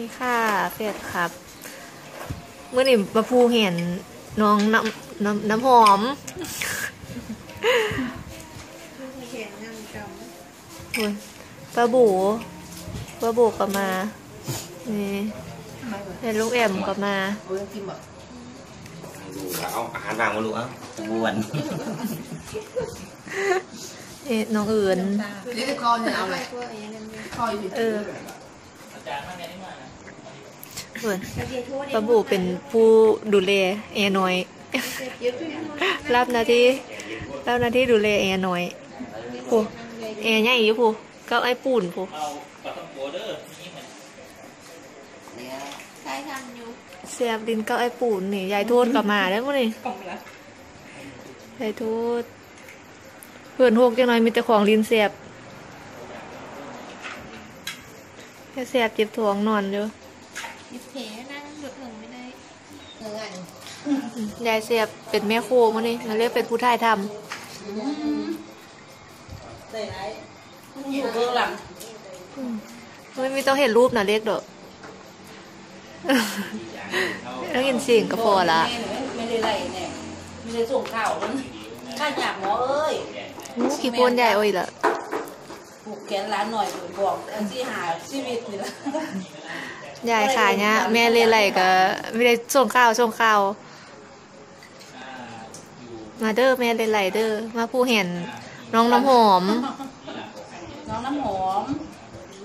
นี่ค่ะเฟียดครับเมื่อนี่มาพูเห็นน้องน้ำน้ำน้ำหอมเขียนงานกรรมโอ้ยปลาบูปลาบูก็มานี่เห็นลูกแอมก็มาดูเอาอาหารวางมาลูกเอ้าบวนเอ๊ะน้องอื่นนี่คอเนี่ยเอาอะไรพวกอย่างนั้นเนี่ยคออยู่เออเปิดกระเทียมทั่วปลาบูเป็นผู้ดูแลแอร์น้อยเยอะขึ้นรับหน้าที่รับหน้าที่ดูแลแอร์น้อยผู้แอร์ใหญ่อยู่ผู้ก็ไอ้ปูนผู้ใช่ทำอยู่เสียบดินก็ไอ้ปูนนี่ยายโทษกลับมาแล้วมั้งนี่ยายโทษเพื่อนหกจังหน่อยมีแต่ของลินเสียบแค่เสียบเจ็บท้องนอนอยู่ ยิบเพนะหลุดหนึ่งไม่ได้เงินยายเสียบเป็นแม่โคมั้งนี่มาเรียกเป็นผู้ถ่ายทอยู่เบื้องหลังำไม่มีต้องเห็นรูปนะเรียกดอกต้องยินเสียงก็พอละไม่ได้ไล่เนี่ยไม่ได้ส่งข่าวมันข้าอยากหมอเอ้ยอู้ขี้โพนใหญ่โอ้ยละผูกแขนร้านหน่อยบอกที่หาชีวิตนี่ละ ยายขายเนี่ยแม่เลยไรก็ไม่ได้ส่งข้าวส่งข้าวมาเด้อแม่เลยไรเด้อมาผู้เห็นน้องน้ำหอม น้องน้ำหอม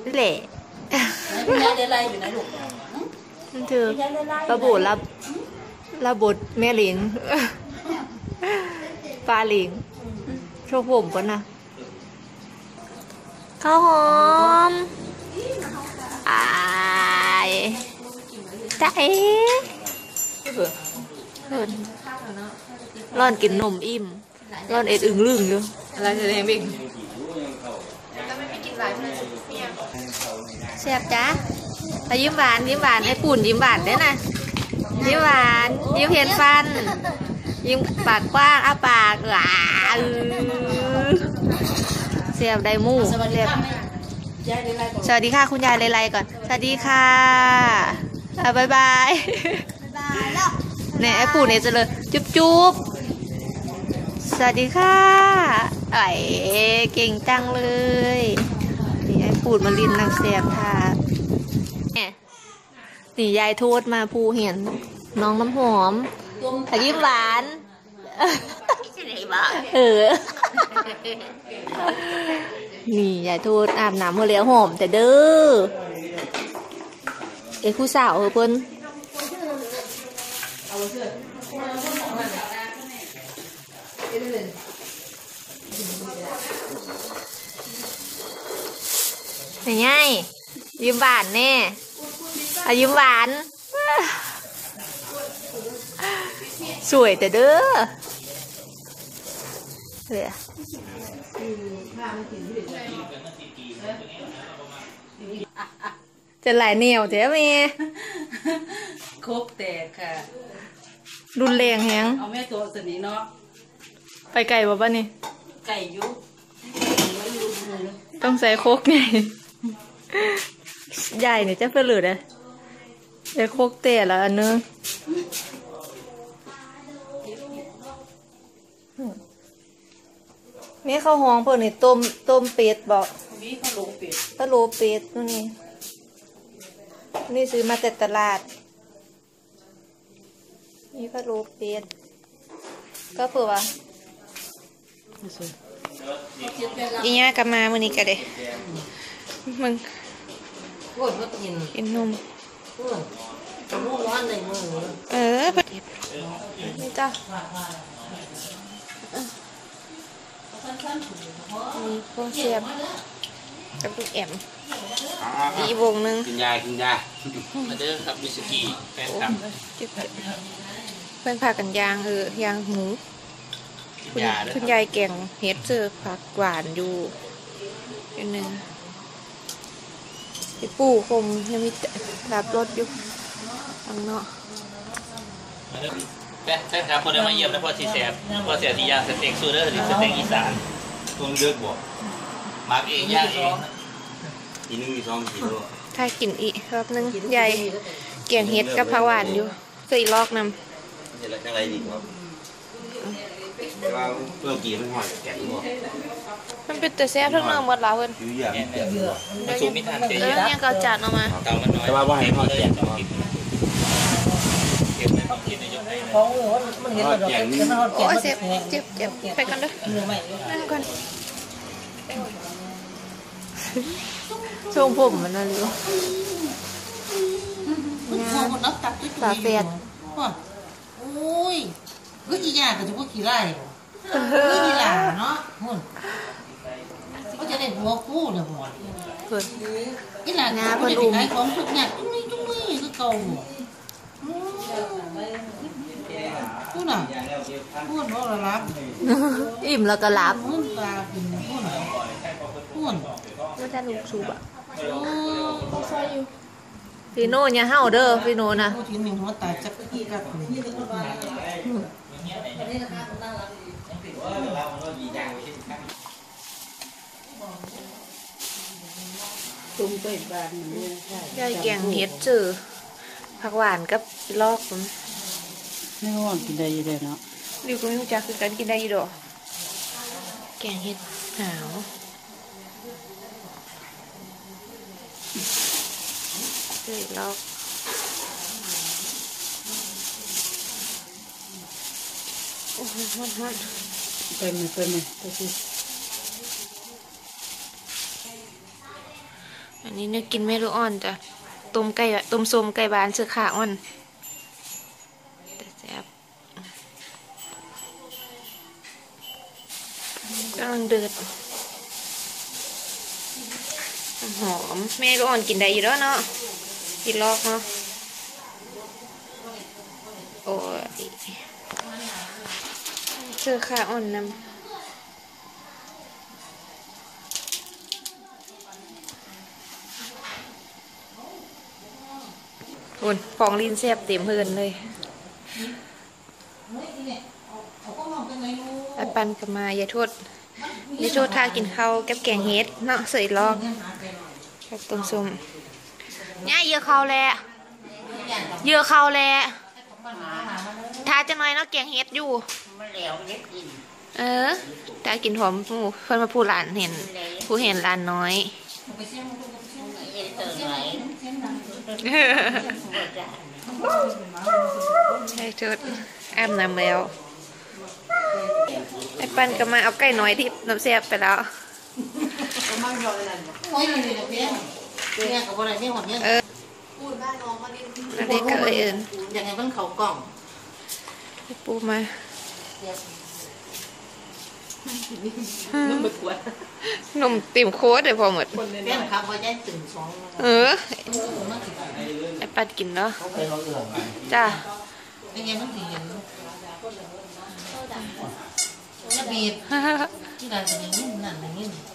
นี่แหละพี่ยายได้ไล่อยู่นะลูกนั่นคือพี่ยายได้ไล่ระบุรับระบทแม่หลิงปลาหลิงโชว์ผมก่อนนะข้าวหอมอาย จ้าเอ๋เอิ้นร่อนกินนมอิ่มร่อนเอ็ดอึงลึงอยู่อะไรจะเรียนบิ๊กแซ่บจ้าเอายิ้มหวานยิ้มหวานไอ้ปุ่นยิ้มหวานด้วยนะยิ้มหวานยิ้มเห็นฟัน ยิ้มปากกว้างอ้าปากหวาเสียบไดหมูสวัสดีเสียบค่ะ ยายได้ไล่ก่อนสวัสดีค่ะ คุณยายไลๆก่อน สวัสดีค่ะอะบายบายบายแล้วเนี่ยไอ้ปู่เนี่ยจะเลยจุ๊บจุ๊บสวัสดีค่ะไอ้เก่งจังเลยนี่ไอ้ปู่มาลินนางเสียบค่ะเนี่ยนี่ยายโทษมาภูเห็น น้องน้ำหอมแต่ยิ้มหวานเออ นี่ยายโทษอาบน้ำเมื่อแล้วหอมแต่เด้อเอ้ผู้สาวเออเพิ่นไหนไงยิ้มหวานแน่เอายิ้มหวาน สวยแต่เด้อเฮ้ย จะหลายเหนียวเจ๊เมครบแตกค่ะ รุนแรงแฮงเอาแม่ตัวสนีเนาะไปไกลบ่บ้านี่ ไก่ยุต้องใส่โคกไงใหญ่เนี่ยจะเพื่อหรือเลยใส่โคกเตะแล้วอันนึงนี่ข้าวหองเพิ่นนี่ต้มต้มเป็ดบอกมีข้าวหลงเป็ดตะโลเป็ดนู่นนี่ นี่ซื้อมาแต่ตลาด นี่พะโลเป็ดก็เผื่อว่าอีเนี้ยกลับมามือนี้ก็เด้มึงกินนมเออพอดีนี่จ้ะมีพวงเสียบกับลูกแอม อีกวงหนึงกินยากินยามาเด้อครับวิสกี้แฟนคลับจิ๊บเพื่อนพากันย่างเออย่างหมูกินคุณยาเด้อคุณครับยายแกงเฮ็ดเจอผักหวานอยู่อันหนึ่งพี่ปู่คมยังมีรับรถอยู่ข้างนอกแฟนครับคนเดินมาเยี่ยมแล้วพอสีแสบพอเสียทีย่างสเต็กซูเดอร์หรือสเต็กอีสานตัวเลือกบ่มาร์กเองย่างเอง อีนึงอีสองกิโลถ้ากินอีกรอบนึงใหญ่เกี่ยงเฮ็ดกับผักหวานอยู่เคยลอกนำเดี๋ยวอะไรดีครับแต่ว่าเพื่อกี้มันหอยแกงหมดมันเป็นแต่แซ่บทั้งเนื้อหมดแล้วเพิ่นยื้ออย่างแกงหมดมันสูงไม่ทันเสียเออเนี่ยก็เอาจานออกมาเตามันน้อยแต่ว่าว่าให้ทอดแกงต้องกินเก็บมันต้องกินในยกไหนนะของเออมันเห็นเราเก็บเก็บมันเก็โอ้บยเจ็บเจ็บเจ็บไปกันเด้อเนื้อใหม่นั่งก่อน ช่วงผมมันน่ะรู้พวกคนนับตักที่ฝาแฝดโอ้ยก็อีหยาก็จะพวกขี้ไล่ก็อีหลาเนาะหุ่นก็จะได้หัวคู่เลยหัวเพิ่นอีหลาก็จะได้ขายของทุกอย่างจุ้งนี่จุ้งนี่ก็เก่าหัวพูดน่ะพูดว่าเรารับอิ่มแล้วก็หลับพูดปลาเป็นพูดน่ะพูดแล้วถ้าลูกสูบอะ โอ้พี่โน่อย่าเห่าเด้อพี่โน่นะพูดถึงหนึ่งหัวตายจักกี้กัดเลยยายแกงเฮ็ดจือผักหวานกับลอกผมไม่ว่ากินได้อยังไงเนาะดิวก็ไม่รู้จักคือกันกินได้อยู่ดอกแกงเฮ็ดหนาว เฮ้ยลอกโอ้โหฮอนฮอนไปไหมไปไหมไปสิอันนี้เนี่ยกินไม่รู้อ่อนจ้ะต้มไก่ต้มส้มไก่บานเสือขาอ่อนแต่แซ่บกำลังเดือดหอมแม่รู้อ่อนกินได้อยู่แล้วเนาะ กินลอกเนาะโอ้ยเสือขาอ่อนนำคุณฟองลินแซบเต็มเพื่อนเลยไอปันกับมาอย่าโทษอย่าโทษท่ากินข้าวกับแกงเฮ็ดเนาะเสยลอกกับต้มส้ม เนี่ยเยอะข้าแหละเยอะข้าแหละทาจะน้อยเนาะแกงเฮ็ดอยู่ เออถ้ากินหอมหมูเพื่อนมาพูดหลานเห็น ผู้เห็นหลานน้อยใช่ชุดอาบน้ำแล้ว ไอ้ปันก็มาเอาไก่น้อยที่น้ำเสียบไปแล้ว โอ้ยนี่เลยเพี้ยเพี้ยกับอะไรเพี้ยหอมเพี้ยเออพูดบ้านน้องมาดิอันนี้ก็เอยเอินอย่างไงมันเขากล่องให้ปูมาหนุ่มติ่มโค้ดเลยพอหมดเพี้ยครับว่าจะตื่นสองเออไอ้ปันกินเนาะจ้าเป็นไงมันดีจะบีบที่เราจะยิงนั่นยิงมีนก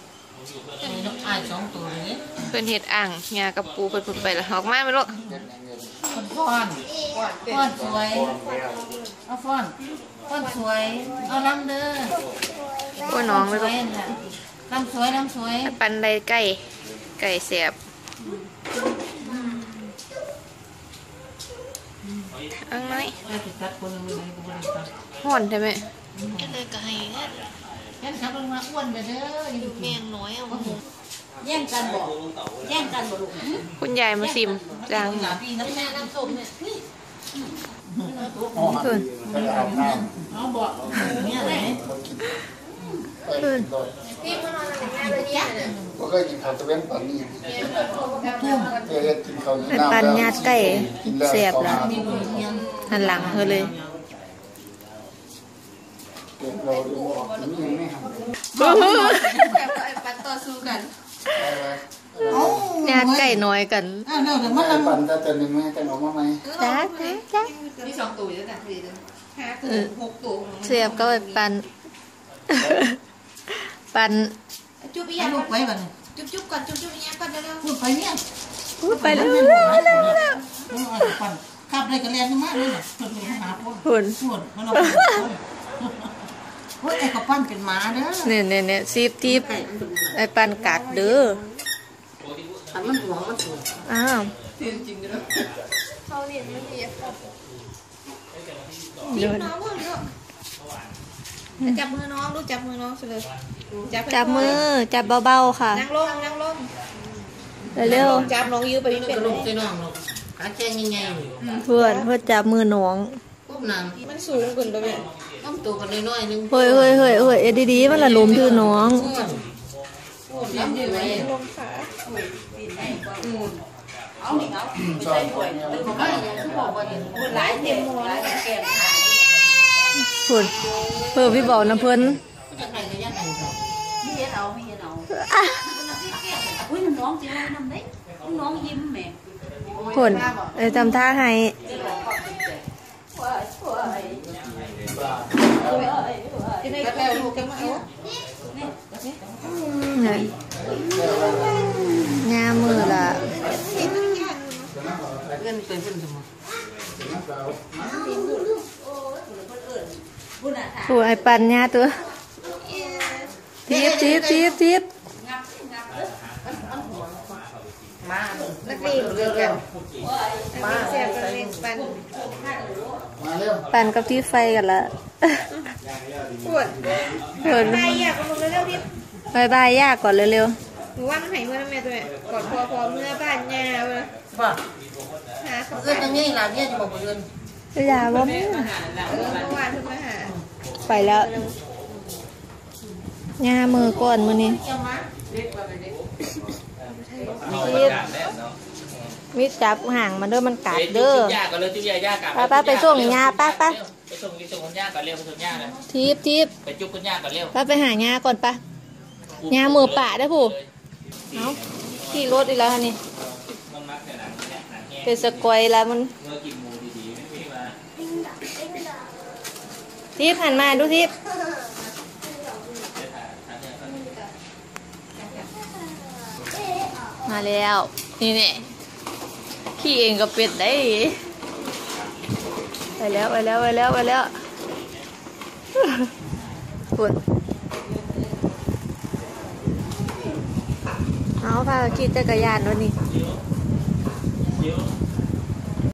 อายสองตัวนี้เพื่อนเห็ดอ่างงากับปูเพื่อนพูดไปแล้วออกมาไหมลูกคนฟ้อนฟ้อนสวยเอาฟ้อนฟ้อนสวยเอาลำเด้อโอ้ยน้องเลยสลูวยกน่ะลำสวยลำสวยไอ้ปันได้ไก่ไก่เสียบเอังไหมไปติดตัดคนมือไหนก็ไม่ได้ตัดห่อนใช่ไหมก็เลยก็ให้ยั นครับลงมาอ้วนไปเด้ออยู่แมงน้อยเอาแย่งกันบอกแย่งกันบอกลูกคุณยายมาซิมจางหลาพี่น้ำแม่น้ำส้มเนี่ยคืนเอาบอกเนี่ยไหนคืนบ่เคยกินข้าวตะเวนปานนี้เคยเฮ็ดกินข้าวตะเหนียวไอ้น้ำปันญาติไก่กินแล้เสียบแล้วหันหลังเธอเลยเดี๋ยวเราดูออกถึงยังไม่ทำ แบบปันต่อสู้กันญาติไก่น้อยกันอ้าวเดี๋ยวเดี๋ยวมันไอ้ปันถ้าจะนึงแม่จะออกมาไหมจ้าจ้าจ้ามีสองตัวอยู่ด้วกันพอดีเลยห้าตัวหกตัวเสียบก็ไอ้ปันปันจุ๊บอีแย่ยาลูก่กอนจุ๊บจุ๊บก่อนจุ๊บจุ๊บอียาก่อนเร็วพูดไปเนี่ยพูดไปแล้วปั่นขับเลยก็เรียนมากเลยนะคนมีหาพวกหุ่นส่นมัน เอาเฮ้ยไอ้กระปั้นเป็นหมาเด้อเนี่ยเนี่ยเนี่ยซีบทีบไอ้ปันกัดเด้ออันมันหัวมันสูงอ้าวเขาเรียนมันเรียนเดินน้องว่าเนาะจับมือน้องลูกจับมือน้องเลยจับมือจับเบาๆค่ะนั่งลงนั่งลงเร็วจับน้องยื้อไปนี่เป็เป็นนเลลูกยใส่น้องลูกขาแข้งใหญ่ๆนี่ๆเพื่อนเพื่อนจับมือน้องปุ๊บน้มันสูงเกินไปเลยำต้องตัวกันน้อยๆนึงเฮ้ยเฮ้ยเฮ้ยเฮ้ยเอ็ดดีๆมันละล้มถือน้องอ้วนอ้วนรับอยู่ไหมลงขาใช่ป่วยเนี่ยไม่ยังเขาบอกว่าเห็นหลายเต็มหมดเพื่อนเพื่อพี่บอกนะเพื่อนจะใครก็ยังไงต่อไม่เห็นเอาไม่เห็นเอาอุ้ยน้องจริงเลยนำได้น้องยิ้มแหม่เพื่อนเออจำท่าให้ จะได้แก้วลูกกันมาเอาเนี่ยงามือละเงินเป็นเพิ่นสมองผู้ไอ้ ปันงาตัวทิบทิบทิบทิบมานักเรียนเรียนกันมาเสียกันเรียนปันมาเร็วปันกับที่ไฟกันละปวดเพื่อนไปอยากลงเร็วดิบายบายยากก่อนเร็วหนูว่ามันหายเมื่อแม่ตัวแม่กอดพอพอเมื่อบ้านยาเลยว่าหาเขาเงินยังไงล่ะเนี่ยจะบอกเงินๆอย่าบ่แม่เออเมื่อวานเพิ่งมาหาไปแล้วงามือก่อนมือนี้จะ มาทิบมิดจับห่างมันเด้อมันกัดเด้อจุ๊บยาก่อนเลยจุ๊บยายากลับไปไปไปส่งยาไปไปไปส่งไปส่งคุณย่าก่อนเร็วไปส่งย่าเลยทิบทิบไปจุ๊บคุณย่าก่อนเร็วไปไปหางาก่อนปะยามือปะได้อผู้เอาขี่รถอีกแล้วฮะนี่มันมักแต่หนังเนี่ยหนังแห้งเป็นสกอยแล้วมันเมื่อกินหมูดีๆไม่มีมาทิพย์หันมาดูทิพย์มาแล้ว นี่เนี่ย ขี่เองก็เป็ดได้ ไปแล้วไปแล้วไปแล้วไปแล้วฝุ่นเอาพาขี่จักรยานวันนี้